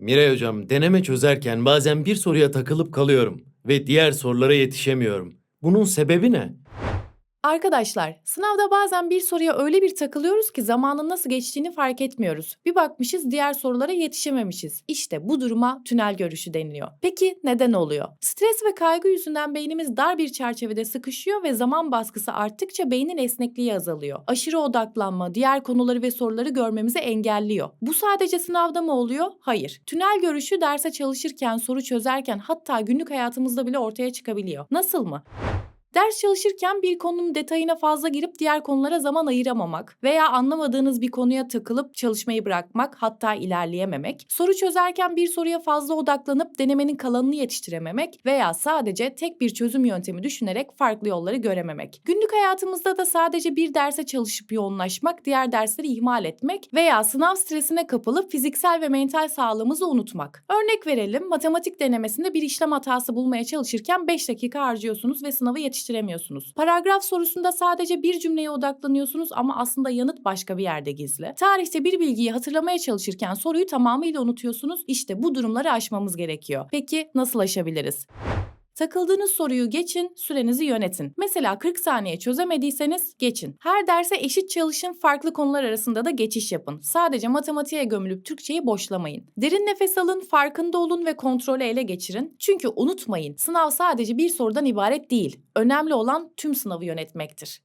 Miray hocam, deneme çözerken bazen bir soruya takılıp kalıyorum ve diğer sorulara yetişemiyorum. Bunun sebebi ne? Arkadaşlar, sınavda bazen bir soruya öyle bir takılıyoruz ki zamanın nasıl geçtiğini fark etmiyoruz. Bir bakmışız diğer sorulara yetişememişiz. İşte bu duruma tünel görüşü deniliyor. Peki neden oluyor? Stres ve kaygı yüzünden beynimiz dar bir çerçevede sıkışıyor ve zaman baskısı arttıkça beynin esnekliği azalıyor. Aşırı odaklanma, diğer konuları ve soruları görmemizi engelliyor. Bu sadece sınavda mı oluyor? Hayır. Tünel görüşü derse çalışırken, soru çözerken hatta günlük hayatımızda bile ortaya çıkabiliyor. Nasıl mı? Ders çalışırken bir konunun detayına fazla girip diğer konulara zaman ayıramamak veya anlamadığınız bir konuya takılıp çalışmayı bırakmak hatta ilerleyememek, soru çözerken bir soruya fazla odaklanıp denemenin kalanını yetiştirememek veya sadece tek bir çözüm yöntemi düşünerek farklı yolları görememek. Günlük hayatımızda da sadece bir derse çalışıp yoğunlaşmak, diğer dersleri ihmal etmek veya sınav stresine kapılıp fiziksel ve mental sağlığımızı unutmak. Örnek verelim, matematik denemesinde bir işlem hatası bulmaya çalışırken 5 dakika harcıyorsunuz ve sınavı yetiştiremiyorsunuz. Paragraf sorusunda sadece bir cümleye odaklanıyorsunuz ama aslında yanıt başka bir yerde gizli. Tarihte bir bilgiyi hatırlamaya çalışırken soruyu tamamıyla unutuyorsunuz. İşte bu durumları aşmamız gerekiyor. Peki nasıl aşabiliriz? Takıldığınız soruyu geçin, sürenizi yönetin. Mesela 40 saniye çözemediyseniz geçin. Her derse eşit çalışın, farklı konular arasında da geçiş yapın. Sadece matematiğe gömülüp Türkçeyi boşlamayın. Derin nefes alın, farkında olun ve kontrolü ele geçirin. Çünkü unutmayın, sınav sadece bir sorudan ibaret değil. Önemli olan tüm sınavı yönetmektir.